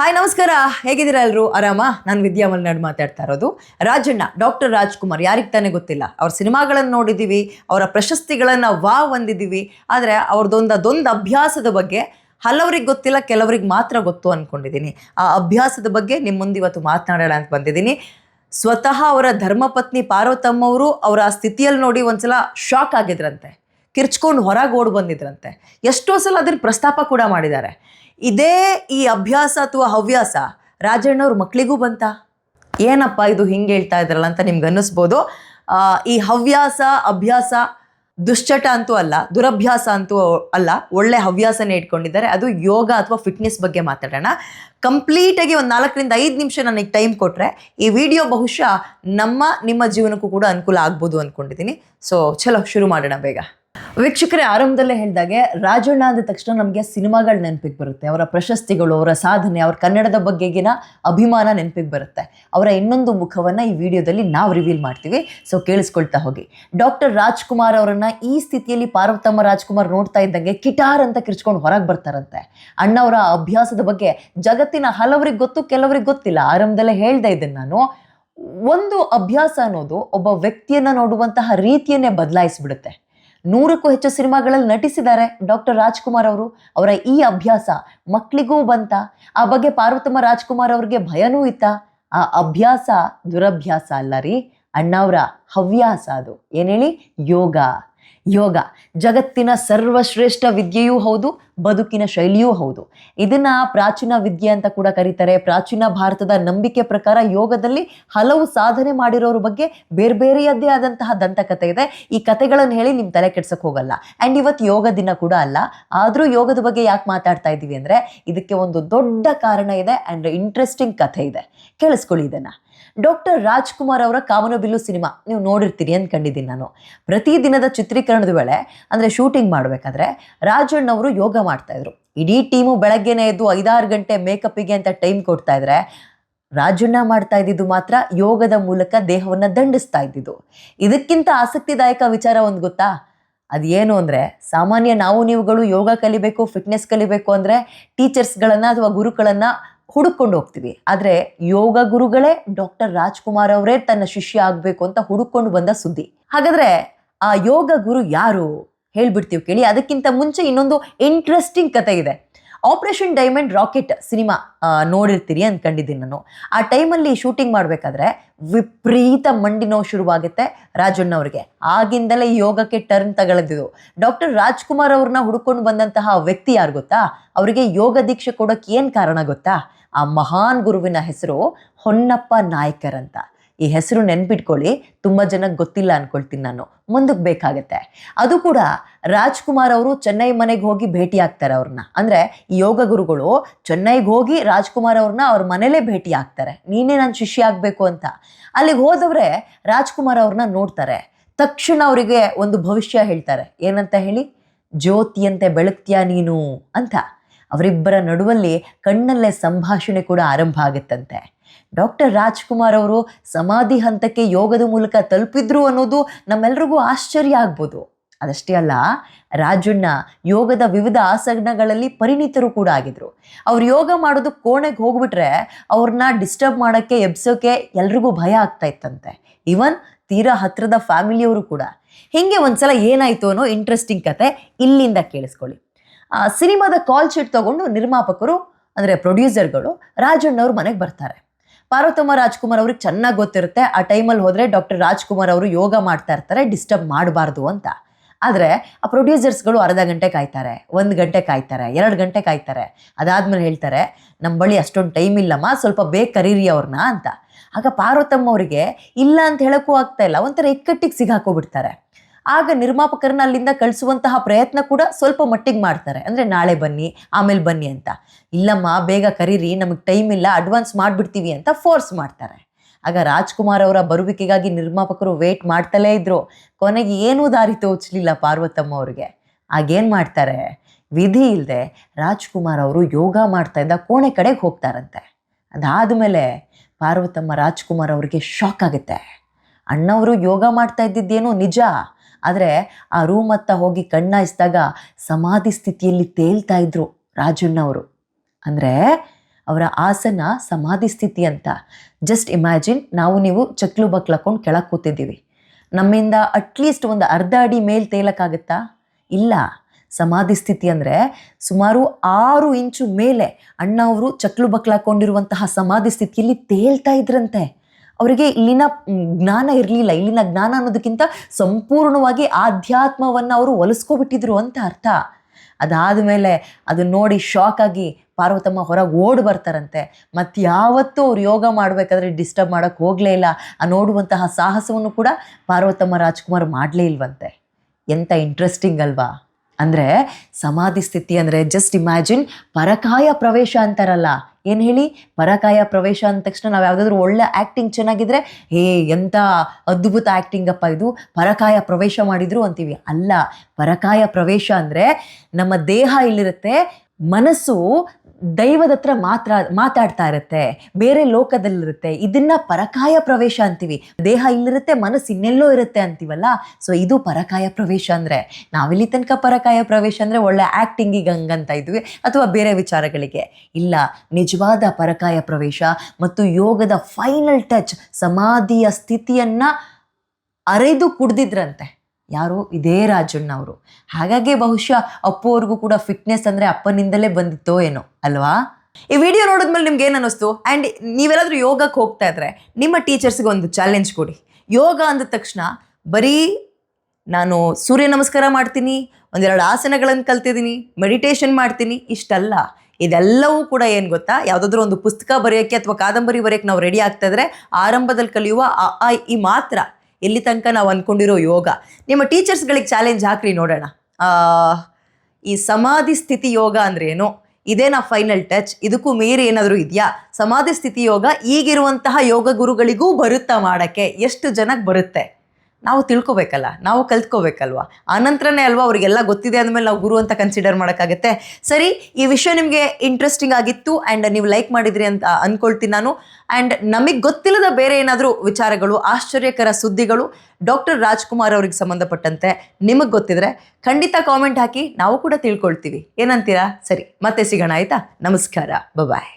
Hi, ನಮಸ್ಕಾರ. ಹೇಗಿದ್ದೀರಾ ಎಲ್ಲರೂ ಆರಾಮ? ನಾನು ವಿದ್ಯಾ ಮಾತಾಡ್ತಾ ಇರೋದು. ರಾಜಣ್ಣ, ಡಾಕ್ಟರ್ ರಾಜ್ಕುಮಾರ್, ಯಾರಿಗೆ ತಾನೇ ಗೊತ್ತಿಲ್ಲ. ಅವ್ರ ಸಿನಿಮಾಗಳನ್ನು ನೋಡಿದ್ದೀವಿ ಅವರ ಪ್ರಶಸ್ತಿಗಳನ್ನು ವಾ ಹೊಂದಿದ್ದೀವಿ ಆದರೆ ಅವ್ರದ್ದೊಂದು ಅದೊಂದು ಅಭ್ಯಾಸದ ಬಗ್ಗೆ ಹಲವರಿಗೆ ಗೊತ್ತಿಲ್ಲ, ಕೆಲವರಿಗೆ ಮಾತ್ರ ಗೊತ್ತು ಅಂದ್ಕೊಂಡಿದ್ದೀನಿ ಆ ಅಭ್ಯಾಸದ ಬಗ್ಗೆ ನಿಮ್ಮ ಮುಂದೆ ಇವತ್ತು ಮಾತನಾಡೋಣ ಅಂತ ಬಂದಿದ್ದೀನಿ ಸ್ವತಃ ಅವರ ಧರ್ಮಪತ್ನಿ ಪಾರ್ವತಮ್ಮವರು ಅವರ ಸ್ಥಿತಿಯಲ್ಲಿ ನೋಡಿ ಒಂದ್ಸಲ ಶಾಕ್ ಆಗಿದ್ರಂತೆ. ಕಿರ್ಚ್ಕೊಂಡು ಹೊರಗೆ ಓಡ್ ಬಂದಿದ್ರಂತೆ. ಎಷ್ಟೋ ಸಲ ಅದ್ರ ಪ್ರಸ್ತಾಪ ಕೂಡ ಮಾಡಿದ್ದಾರೆ. ಇದೇ ಈ ಅಭ್ಯಾಸ ಅಥವಾ ಹವ್ಯಾಸ ರಾಜಣ್ಣವ್ರ ಮಕ್ಕಳಿಗೂ ಬಂತ? ಏನಪ್ಪ ಇದು ಹಿಂಗೆ ಹೇಳ್ತಾ ಇದ್ರಲ್ಲ ಅಂತ ನಿಮ್ಗೆ ಅನ್ನಿಸ್ಬೋದು. ಈ ಹವ್ಯಾಸ, ಅಭ್ಯಾಸ ದುಶ್ಚಟ ಅಂತೂ ಅಲ್ಲ, ದುರಭ್ಯಾಸ ಅಂತೂ ಅಲ್ಲ, ಒಳ್ಳೆ ಹವ್ಯಾಸನೇ ಇಟ್ಕೊಂಡಿದ್ದಾರೆ. ಅದು ಯೋಗ ಅಥವಾ ಫಿಟ್ನೆಸ್ ಬಗ್ಗೆ ಮಾತಾಡೋಣ. ಕಂಪ್ಲೀಟಾಗಿ ಒಂದು ನಾಲ್ಕರಿಂದ ಐದು ನಿಮಿಷ ನನಗೆ ಟೈಮ್ ಕೊಟ್ಟರೆ ಈ ವಿಡಿಯೋ ಬಹುಶಃ ನಮ್ಮ ನಿಮ್ಮ ಜೀವನಕ್ಕೂ ಕೂಡ ಅನುಕೂಲ ಆಗ್ಬೋದು ಅಂದ್ಕೊಂಡಿದ್ದೀನಿ ಸೊ ಚಲೋ ಶುರು ಮಾಡೋಣ ಬೇಗ. ವೀಕ್ಷಕರೇ, ಆರಂಭದಲ್ಲೇ ಹೇಳಿದಾಗೆ, ರಾಜಣ್ಣ ಅಂದ ತಕ್ಷಣ ನಮಗೆ ಸಿನಿಮಾಗಳ ನೆನಪಿಗೆ ಬರುತ್ತೆ. ಅವರ ಪ್ರಶಸ್ತಿಗಳು, ಅವರ ಸಾಧನೆ, ಅವರ ಕನ್ನಡದ ಬಗ್ಗೆಗಿನ ಅಭಿಮಾನ ನೆನಪಿಗೆ ಬರುತ್ತೆ. ಅವರ ಇನ್ನೊಂದು ಮುಖವನ್ನು ಈ ವಿಡಿಯೋದಲ್ಲಿ ನಾವು ರಿವೀಲ್ ಮಾಡ್ತೀವಿ. ಸೊ ಕೇಳಿಸ್ಕೊಳ್ತಾ ಹೋಗಿ. ಡಾಕ್ಟರ್ ರಾಜ್ಕುಮಾರ್ ಅವರನ್ನು ಈ ಸ್ಥಿತಿಯಲ್ಲಿ ಪಾರ್ವತಮ್ಮ ರಾಜ್ಕುಮಾರ್ ನೋಡ್ತಾ ಇದ್ದಂಗೆ ಕಿಟಾರ್ ಅಂತ ಕಿರ್ಚ್ಕೊಂಡು ಹೊರಗೆ ಬರ್ತಾರಂತೆ. ಅಣ್ಣವರ ಅಭ್ಯಾಸದ ಬಗ್ಗೆ ಜಗತ್ತಿನ ಹಲವರಿಗೆ ಗೊತ್ತು, ಕೆಲವರಿಗೆ ಗೊತ್ತಿಲ್ಲ. ಆರಂಭದಲ್ಲೇ ಹೇಳ್ದೆ ಇದ್ದೇನೆ ನಾನು. ಒಂದು ಅಭ್ಯಾಸ ಅನ್ನೋದು ಒಬ್ಬ ವ್ಯಕ್ತಿಯನ್ನು ನೋಡುವಂತಹ ರೀತಿಯನ್ನೇ ಬದಲಾಯಿಸ್ಬಿಡುತ್ತೆ. ನೂರಕ್ಕೂ ಹೆಚ್ಚು ಸಿನಿಮಾಗಳಲ್ಲಿ ನಟಿಸಿದ್ದಾರೆ ಡಾಕ್ಟರ್ ರಾಜ್ಕುಮಾರ್ ಅವರು. ಅವರ ಈ ಅಭ್ಯಾಸ ಮಕ್ಕಳಿಗೂ ಬಂತ. ಆ ಬಗ್ಗೆ ಪಾರ್ವತಮ್ಮ ರಾಜ್ಕುಮಾರ್ ಅವ್ರಿಗೆ ಭಯನೂ ಇತ್ತ. ಆ ಅಭ್ಯಾಸ ದುರಭ್ಯಾಸ ಅಲ್ಲ ರೀ. ಅಣ್ಣವರ ಹವ್ಯಾಸ ಅದು. ಏನೇಳಿ ಯೋಗ. ಯೋಗ. ಜಗತ್ತಿನ ಸರ್ವಶ್ರೇಷ್ಠ ವಿದ್ಯೆಯೂ ಹೌದು, ಬದುಕಿನ ಶೈಲಿಯೂ ಹೌದು. ಇದನ್ನ ಪ್ರಾಚೀನ ವಿದ್ಯೆ ಅಂತ ಕೂಡ ಕರೀತಾರೆ. ಪ್ರಾಚೀನ ಭಾರತದ ನಂಬಿಕೆ ಪ್ರಕಾರ ಯೋಗದಲ್ಲಿ ಹಲವು ಸಾಧನೆ ಮಾಡಿರೋರ ಬಗ್ಗೆ ಬೇರೆ ಬೇರೆಯದ್ದೇ ಆದಂತಹ ದಂತಕಥೆ ಇದೆ. ಈ ಕಥೆಗಳನ್ನು ಹೇಳಿ ನಿಮ್ಮ ತಲೆ ಕೆಡ್ಸಕ್ ಹೋಗಲ್ಲ. ಆ್ಯಂಡ್ ಇವತ್ತು ಯೋಗ ದಿನ ಕೂಡ ಅಲ್ಲ. ಆದರೂ ಯೋಗದ ಬಗ್ಗೆ ಯಾಕೆ ಮಾತಾಡ್ತಾ ಇದ್ದೀವಿ ಅಂದರೆ, ಇದಕ್ಕೆ ಒಂದು ದೊಡ್ಡ ಕಾರಣ ಇದೆ ಆ್ಯಂಡ್ ಇಂಟ್ರೆಸ್ಟಿಂಗ್ ಕಥೆ ಇದೆ. ಕೇಳಿಸ್ಕೊಳ್ಳಿ ಇದನ್ನು. ಡಾಕ್ಟರ್ ರಾಜ್ಕುಮಾರ್ ಅವರ ಕಾಮನಬಿಲ್ಲು ಸಿನಿಮಾ. ನೀವು ನೋಡಿರ್ತೀರಿ ಅಂದ್ಕೊಂಡಿದ್ದೀನಿ ನಾನು. ಪ್ರತಿದಿನದ ಚಿತ್ರೀಕರಣದ ವೇಳೆ, ಅಂದರೆ ಶೂಟಿಂಗ್ ಮಾಡಬೇಕಾದ್ರೆ, ರಾಜಣ್ಣವರು ಯೋಗ ಮಾಡ್ತಾಯಿದ್ರು. ಇಡೀ ಟೀಮು ಬೆಳಗ್ಗೆನೇ ಎದ್ದು ಐದಾರು ಗಂಟೆ ಮೇಕಪ್ಪಿಗೆ ಅಂತ ಟೈಮ್ ಕೊಡ್ತಾ ಇದ್ರೆ ರಾಜಣ್ಣ ಮಾಡ್ತಾ ಇದ್ದಿದ್ದು ಮಾತ್ರ ಯೋಗದ ಮೂಲಕ ದೇಹವನ್ನು ದಂಡಿಸ್ತಾ ಇದ್ದಿದ್ದು ಇದಕ್ಕಿಂತ ಆಸಕ್ತಿದಾಯಕ ವಿಚಾರ ಒಂದು ಗೊತ್ತಾ? ಅದೇನು ಅಂದರೆ, ಸಾಮಾನ್ಯ ನಾವು ನೀವುಗಳು ಯೋಗ ಕಲಿಬೇಕು ಫಿಟ್ನೆಸ್ ಕಲಿಬೇಕು ಅಂದರೆ ಟೀಚರ್ಸ್ಗಳನ್ನು ಅಥವಾ ಗುರುಗಳನ್ನು ಹುಡುಕೊಂಡು ಹೋಗ್ತೀವಿ. ಆದರೆ ಯೋಗ ಗುರುಗಳೇ ಡಾಕ್ಟರ್ ರಾಜ್ಕುಮಾರ್ ಅವರೇ ತನ್ನ ಶಿಷ್ಯ ಆಗಬೇಕು ಅಂತ ಹುಡುಕೊಂಡು ಬಂದ ಸುದ್ದಿ. ಹಾಗಾದ್ರೆ ಆ ಯೋಗ ಗುರು ಯಾರು? ಹೇಳ್ಬಿಡ್ತೀವಿ ಕೇಳಿ. ಅದಕ್ಕಿಂತ ಮುಂಚೆ ಇನ್ನೊಂದು ಇಂಟ್ರೆಸ್ಟಿಂಗ್ ಕತೆ ಇದೆ. ಆಪರೇಷನ್ ಡೈಮಂಡ್ ರಾಕೆಟ್ ಸಿನಿಮಾ ನೋಡಿರ್ತೀರಿ ಅಂದ್ಕೊಂಡಿದ್ದೀನಿ ನಾನು. ಆ ಟೈಮಲ್ಲಿ ಶೂಟಿಂಗ್ ಮಾಡಬೇಕಾದ್ರೆ ವಿಪರೀತ ಮಂಡಿ ನೋವು ಶುರುವಾಗುತ್ತೆ ರಾಜಣ್ಣ ಅವರಿಗೆ. ಆಗಿಂದಲೇ ಯೋಗಕ್ಕೆ ಟರ್ನ್ ತಗೊಳ್ದಿದ್ದು. ಡಾಕ್ಟರ್ ರಾಜ್ಕುಮಾರ್ ಅವ್ರನ್ನ ಹುಡ್ಕೊಂಡು ಬಂದಂತಹ ವ್ಯಕ್ತಿ ಯಾರು ಗೊತ್ತಾ? ಅವರಿಗೆ ಯೋಗ ದೀಕ್ಷೆ ಕೊಡೋಕೆ ಏನು ಕಾರಣ ಗೊತ್ತಾ? ಆ ಮಹಾನ್ ಗುರುವಿನ ಹೆಸರು ಹೊನ್ನಪ್ಪ ನಾಯ್ಕರ್ ಅಂತ ಈ ಹೆಸರು ನೆನ್ಪಿಟ್ಕೊಳ್ಳಿ, ತುಂಬ ಜನಕ್ಕೆ ಗೊತ್ತಿಲ್ಲ ಅನ್ಕೊಳ್ತೀನಿ ನಾನು. ಮುಂದಕ್ಕೆ ಬೇಕಾಗತ್ತೆ. ಅದು ಕೂಡ ರಾಜ್ಕುಮಾರ್ ಅವರು ಚೆನ್ನೈ ಮನೆಗೆ ಹೋಗಿ ಭೇಟಿ ಆಗ್ತಾರೆ ಅವ್ರನ್ನ. ಅಂದರೆ ಯೋಗ ಗುರುಗಳು ಚೆನ್ನೈಗೆ ಹೋಗಿ ರಾಜ್ಕುಮಾರ್ ಅವ್ರನ್ನ ಅವ್ರ ಮನೇಲೇ ಭೇಟಿ ಆಗ್ತಾರೆ. ನೀನೇ ನನ್ನ ಶಿಷ್ಯ ಆಗಬೇಕು ಅಂತ. ಅಲ್ಲಿಗೆ ಹೋದವ್ರೆ ರಾಜ್ಕುಮಾರ್ ಅವ್ರನ್ನ ನೋಡ್ತಾರೆ. ತಕ್ಷಣ ಅವರಿಗೆ ಒಂದು ಭವಿಷ್ಯ ಹೇಳ್ತಾರೆ. ಏನಂತ ಹೇಳಿ? ಜ್ಯೋತಿಯಂತೆ ಬೆಳಗ್ತೀಯ ನೀನು ಅಂತ. ಅವರಿಬ್ಬರ ನಡುವಲ್ಲಿ ಕಣ್ಣಲ್ಲೇ ಸಂಭಾಷಣೆ ಕೂಡ ಆರಂಭ ಆಗುತ್ತಂತೆ. ಡಾಕ್ಟರ್ ರಾಜ್ಕುಮಾರ್ ಅವರು ಸಮಾಧಿ ಹಂತಕ್ಕೆ ಯೋಗದ ಮೂಲಕ ತಲುಪಿದ್ರು ಅನ್ನೋದು ನಮ್ಮೆಲ್ರಿಗೂ ಆಶ್ಚರ್ಯ ಆಗ್ಬೋದು. ಅದಷ್ಟೇ ಅಲ್ಲ, ರಾಜಣ್ಣ ಯೋಗದ ವಿವಿಧ ಆಸನಗಳಲ್ಲಿ ಪರಿಣಿತರು ಕೂಡ ಆಗಿದ್ರು. ಅವ್ರು ಯೋಗ ಮಾಡೋದು ಕೋಣೆಗೆ ಹೋಗ್ಬಿಟ್ರೆ ಅವ್ರನ್ನ ಡಿಸ್ಟರ್ಬ್ ಮಾಡೋಕ್ಕೆ, ಎಬ್ಸೋಕೆ ಎಲ್ರಿಗೂ ಭಯ ಆಗ್ತಾ ಇತ್ತಂತೆ. ಇವನ್ ತೀರಾ ಹತ್ತಿರದ ಫ್ಯಾಮಿಲಿಯವರು ಕೂಡ. ಹಿಂಗೆ ಒಂದ್ಸಲ ಏನಾಯ್ತು ಅನ್ನೋ ಇಂಟ್ರೆಸ್ಟಿಂಗ್ ಕತೆ ಇಲ್ಲಿಂದ ಕೇಳಿಸ್ಕೊಳ್ಳಿ. ಸಿನಿಮಾದ ಕಾಲ್ ಶೀಟ್ ತಗೊಂಡು ನಿರ್ಮಾಪಕರು, ಅಂದರೆ ಪ್ರೊಡ್ಯೂಸರ್ಗಳು ರಾಜಣ್ಣವ್ರ ಮನೆಗೆ ಬರ್ತಾರೆ. ಪಾರ್ವತಮ್ಮ ರಾಜ್ಕುಮಾರ್ ಅವ್ರಿಗೆ ಚೆನ್ನಾಗಿ ಗೊತ್ತಿರುತ್ತೆ, ಆ ಟೈಮಲ್ಲಿ ಹೋದರೆ ಡಾಕ್ಟರ್ ರಾಜ್ಕುಮಾರ್ ಅವರು ಯೋಗ ಮಾಡ್ತಾ ಇರ್ತಾರೆ ಡಿಸ್ಟರ್ಬ್ ಮಾಡಬಾರ್ದು ಅಂತ. ಆದರೆ ಆ ಪ್ರೊಡ್ಯೂಸರ್ಸ್ಗಳು ಅರ್ಧ ಗಂಟೆ ಕಾಯ್ತಾರೆ, ಒಂದು ಗಂಟೆ ಕಾಯ್ತಾರೆ, ಎರಡು ಗಂಟೆ ಕಾಯ್ತಾರೆ. ಅದಾದ್ಮೇಲೆ ಹೇಳ್ತಾರೆ ನಮ್ಮ ಬಳಿ ಅಷ್ಟೊಂದು ಟೈಮ್ ಇಲ್ಲಮ್ಮ, ಸ್ವಲ್ಪ ಬೇಗ ಕರೀರಿ ಅವ್ರನ್ನ ಅಂತ. ಆಗ ಪಾರ್ವತಮ್ಮ ಅವರಿಗೆ, ಇಲ್ಲ ಅಂತ ಹೇಳೋಕ್ಕೂ ಆಗ್ತಾ ಇಲ್ಲ, ಒಂಥರ ಇಕ್ಕಟ್ಟಿಗೆ ಸಿಗಾಕೋಬಿಡ್ತಾರೆ ಆಗ ನಿರ್ಮಾಪಕರನ್ನ ಅಲ್ಲಿಂದ ಕಳಿಸುವಂತಹ ಪ್ರಯತ್ನ ಕೂಡ ಸ್ವಲ್ಪ ಮಟ್ಟಿಗೆ ಮಾಡ್ತಾರೆ. ಅಂದರೆ ನಾಳೆ ಬನ್ನಿ, ಆಮೇಲೆ ಬನ್ನಿ ಅಂತ. ಇಲ್ಲಮ್ಮ, ಬೇಗ ಕರೀರಿ, ನಮಗೆ ಟೈಮ್ ಇಲ್ಲ ಅಡ್ವಾನ್ಸ್ ಮಾಡಿಬಿಡ್ತೀವಿ ಅಂತ ಫೋರ್ಸ್ ಮಾಡ್ತಾರೆ. ಆಗ ರಾಜ್ಕುಮಾರ್ ಅವರ ಬರುವಿಕೆಗಾಗಿ ನಿರ್ಮಾಪಕರು ವೇಟ್ ಮಾಡ್ತಲೇ ಇದ್ರು. ಕೊನೆಗೆ ಏನೂ ದಾರಿ ತೋಚಲಿಲ್ಲ ಪಾರ್ವತಮ್ಮ ಅವ್ರಿಗೆ. ಆಗೇನು ಮಾಡ್ತಾರೆ? ವಿಧಿ ಇಲ್ಲದೆ ರಾಜ್ಕುಮಾರ್ ಅವರು ಯೋಗ ಮಾಡ್ತಾ ಇದ್ದ ಕೋಣೆ ಕಡೆಗೆ ಹೋಗ್ತಾರಂತೆ. ಅದಾದಮೇಲೆ ಪಾರ್ವತಮ್ಮ ರಾಜ್ಕುಮಾರ್ ಅವರಿಗೆ ಶಾಕ್ ಆಗುತ್ತೆ. ಅಣ್ಣವರು ಯೋಗ ಮಾಡ್ತಾ ಇದ್ದಿದ್ದೇನೋ ನಿಜ ಆದರೆ ಆ ರೂಮ್ ಹತ್ತ ಹೋಗಿ ಕಣ್ಣಾಯಿಸಿದಾಗ ಸಮಾಧಿ ಸ್ಥಿತಿಯಲ್ಲಿ ತೇಲ್ತಾ ಇದ್ರು ರಾಜಣ್ಣವರು ಅಂದರೆ ಅವರ ಆಸನ ಸಮಾಧಿ ಸ್ಥಿತಿ ಅಂತ. ಜಸ್ಟ್ ಇಮ್ಯಾಜಿನ್ ನಾವು ನೀವು ಚಕ್ಲು ಬಕ್ಲಾಕೊಂಡು ಕೆಳಗೆ ಕೂತಿದ್ದೀವಿ. ನಮ್ಮಿಂದ ಅಟ್ಲೀಸ್ಟ್ ಒಂದು ಅರ್ಧ ಅಡಿ ಮೇಲೆ ತೇಲಕ್ಕಾಗತ್ತಾ? ಇಲ್ಲ. ಸಮಾಧಿ ಸ್ಥಿತಿ ಅಂದರೆ ಸುಮಾರು ಆರು ಇಂಚು ಮೇಲೆ ಅಣ್ಣ ಅವರು ಚಕ್ಲು ಬಕ್ಲಾಕೊಂಡಿರುವಂತಹ ಸಮಾಧಿ ಸ್ಥಿತಿಯಲ್ಲಿ ತೇಲ್ತಾ ಇದ್ರಂತೆ. ಅವರಿಗೆ ಇಲ್ಲಿನ ಜ್ಞಾನ ಇರಲಿಲ್ಲ, ಇಲ್ಲಿನ ಜ್ಞಾನ ಅನ್ನೋದಕ್ಕಿಂತ ಸಂಪೂರ್ಣವಾಗಿ ಆಧ್ಯಾತ್ಮವನ್ನು ಅವರು ಒಲಿಸ್ಕೊಬಿಟ್ಟಿದ್ರು ಅಂತ ಅರ್ಥ. ಅದಾದ ಮೇಲೆ ಅದನ್ನ ನೋಡಿ ಶಾಕ್ ಆಗಿ ಪಾರ್ವತಮ್ಮ ಹೊರಗೆ ಓಡಿ ಬರ್ತಾರಂತೆ. ಮತ್ತು ಯಾವತ್ತೂ ಅವ್ರು ಯೋಗ ಮಾಡಬೇಕಾದ್ರೆ ಡಿಸ್ಟರ್ಬ್ ಮಾಡೋಕ್ಕೆ ಹೋಗಲೇ ಇಲ್ಲ. ಆ ನೋಡುವಂತಹ ಸಾಹಸವನ್ನು ಕೂಡ ಪಾರ್ವತಮ್ಮ ರಾಜ್ಕುಮಾರ್ ಮಾಡಲೇ ಇಲ್ವಂತೆ. ಎಂಥ ಇಂಟ್ರೆಸ್ಟಿಂಗ್ ಅಲ್ವಾ? ಅಂದರೆ ಸಮಾಧಿ ಸ್ಥಿತಿ ಅಂದರೆ ಜಸ್ಟ್ ಇಮ್ಯಾಜಿನ್ ಪರಕಾಯ ಪ್ರವೇಶ ಅಂತಾರಲ್ಲ ಏನು ಹೇಳಿ? ಪರಕಾಯ ಪ್ರವೇಶ ಅಂದ ತಕ್ಷಣ ನಾವು ಯಾವುದಾದ್ರೂ ಒಳ್ಳೆ ಆ್ಯಕ್ಟಿಂಗ್ ಚೆನ್ನಾಗಿದ್ರೆ, ಹೇ ಎಂಥ ಅದ್ಭುತ ಆ್ಯಕ್ಟಿಂಗ್ ಅಪ್ಪ ಇದು. ಪರಕಾಯ ಪ್ರವೇಶ ಮಾಡಿದ್ರು ಅಂತೀವಿ. ಅಲ್ಲ, ಪರಕಾಯ ಪ್ರವೇಶ ಅಂದರೆ ನಮ್ಮ ದೇಹ ಇಲ್ಲಿರುತ್ತೆ ಮನಸ್ಸು ದೈವದ ಹತ್ರ ಮಾತ್ರ ಮಾತಾಡ್ತಾ ಇರುತ್ತೆ, ಬೇರೆ ಲೋಕದಲ್ಲಿರುತ್ತೆ, ಇದನ್ನ ಪರಕಾಯ ಪ್ರವೇಶ ಅಂತೀವಿ. ದೇಹ ಇಲ್ಲಿರುತ್ತೆ, ಮನಸ್ಸು ಇನ್ನೆಲ್ಲೋ ಇರುತ್ತೆ ಅಂತೀವಲ್ಲ ಸೊ ಇದು ಪರಕಾಯ ಪ್ರವೇಶ ಅಂದರೆ, ನಾವಿಲ್ಲಿ ತನಕ ಪರಕಾಯ ಪ್ರವೇಶ ಅಂದರೆ ಒಳ್ಳೆ ಆ್ಯಕ್ಟಿಂಗಿಗೆ ಹಂಗಂತ ಇದ್ವಿ, ಅಥವಾ ಬೇರೆ ವಿಚಾರಗಳಿಗೆ. ಇಲ್ಲ, ನಿಜವಾದ ಪರಕಾಯ ಪ್ರವೇಶ ಮತ್ತು ಯೋಗದ ಫೈನಲ್ ಟಚ್ ಸಮಾಧಿಯ ಸ್ಥಿತಿಯನ್ನು ಅರೆದು ಕುಡ್ದಿದ್ರಂತೆ. ಯಾರು ಇದೇ ರಾಜಣ್ಣ ಅವರು ಹಾಗಾಗಿ ಬಹುಶಃ ಅಪ್ಪು ಅವ್ರಿಗೂ ಕೂಡ ಫಿಟ್ನೆಸ್ ಅಂದರೆ ಅಪ್ಪನಿಂದಲೇ ಬಂದಿತ್ತೋ ಏನೋ, ಅಲ್ವಾ? ಈ ವಿಡಿಯೋ ನೋಡಿದ್ಮೇಲೆ ನಿಮ್ಗೆ ಏನು ಅನ್ನಿಸ್ತು? ಆ್ಯಂಡ್ ನೀವೆಲ್ಲಾದರೂ ಯೋಗಕ್ಕೆ ಹೋಗ್ತಾ ಇದ್ರೆ ನಿಮ್ಮ ಟೀಚರ್ಸ್ಗೆ ಒಂದು ಚಾಲೆಂಜ್ ಕೊಡಿ. ಯೋಗ ಅಂದ ತಕ್ಷಣ ಬರೀ ನಾನು ಸೂರ್ಯ ನಮಸ್ಕಾರ ಮಾಡ್ತೀನಿ, ಒಂದೆರಡು ಆಸನಗಳನ್ನು ಕಲ್ತಿದ್ದೀನಿ ಮೆಡಿಟೇಷನ್ ಮಾಡ್ತೀನಿ, ಇಷ್ಟಲ್ಲ. ಇದೆಲ್ಲವೂ ಕೂಡ ಏನು ಗೊತ್ತಾ? ಯಾವುದಾದ್ರೂ ಒಂದು ಪುಸ್ತಕ ಬರೆಯೋಕ್ಕೆ ಅಥವಾ ಕಾದಂಬರಿ ಬರೆಯೋಕ್ಕೆ ನಾವು ರೆಡಿ ಆಗ್ತಾ ಇದ್ರೆ ಆರಂಭದಲ್ಲಿ ಕಲಿಯುವ ಆ, ಈ ಮಾತ್ರ. ಎಲ್ಲಿ ತನಕ ನಾವು ಅಂದ್ಕೊಂಡಿರೋ ಯೋಗ. ನಿಮ್ಮ ಟೀಚರ್ಸ್ಗಳಿಗೆ ಚಾಲೆಂಜ್ ಹಾಕ್ರಿ ನೋಡೋಣ. ಈ ಸಮಾಧಿ ಸ್ಥಿತಿ ಯೋಗ ಅಂದ್ರೆ ಏನು? ಇದೇನಾ ಫೈನಲ್ ಟಚ್ ಇದಕ್ಕೂ ಮೀರಿ ಏನಾದರೂ ಇದೆಯಾ? ಸಮಾಧಿ ಸ್ಥಿತಿ ಯೋಗ ಈಗಿರುವಂತಹ ಯೋಗ ಗುರುಗಳಿಗೂ ಬರುತ್ತಾ ಮಾಡೋಕ್ಕೆ? ಎಷ್ಟು ಜನಕ್ಕೆ ಬರುತ್ತೆ? ನಾವು ತಿಳ್ಕೊಬೇಕಲ್ಲ, ನಾವು ಕಲ್ತ್ಕೋಬೇಕಲ್ವಾ? ಆನಂತರನೇ ಅಲ್ವಾ ಅವರಿಗೆಲ್ಲ ಗೊತ್ತಿದೆ ಅಂದಮೇಲೆ ನಾವು ಗುರು ಅಂತ ಕನ್ಸಿಡರ್ ಮಾಡೋಕ್ಕಾಗತ್ತೆ? ಸರಿ, ಈ ವಿಷಯ ನಿಮಗೆ ಇಂಟ್ರೆಸ್ಟಿಂಗ್ ಆಗಿತ್ತು ಆ್ಯಂಡ್ ನೀವು ಲೈಕ್ ಮಾಡಿದ್ರಿ ಅಂತ ಅಂದ್ಕೊಳ್ತೀನಿ ನಾನು. ಆ್ಯಂಡ್ ನಮಗೆ ಗೊತ್ತಿಲ್ಲದ ಬೇರೆ ಏನಾದರೂ ವಿಚಾರಗಳು, ಆಶ್ಚರ್ಯಕರ ಸುದ್ದಿಗಳು ಡಾಕ್ಟರ್ ರಾಜ್ಕುಮಾರ್ ಅವ್ರಿಗೆ ಸಂಬಂಧಪಟ್ಟಂತೆ ನಿಮಗೆ ಗೊತ್ತಿದ್ರೆ ಖಂಡಿತ ಕಾಮೆಂಟ್ ಹಾಕಿ ನಾವು ಕೂಡ ತಿಳ್ಕೊಳ್ತೀವಿ. ಏನಂತೀರಾ? ಸರಿ, ಮತ್ತೆ ಸಿಗೋಣ ಆಯಿತಾ? ನಮಸ್ಕಾರ. ಬಾಯ್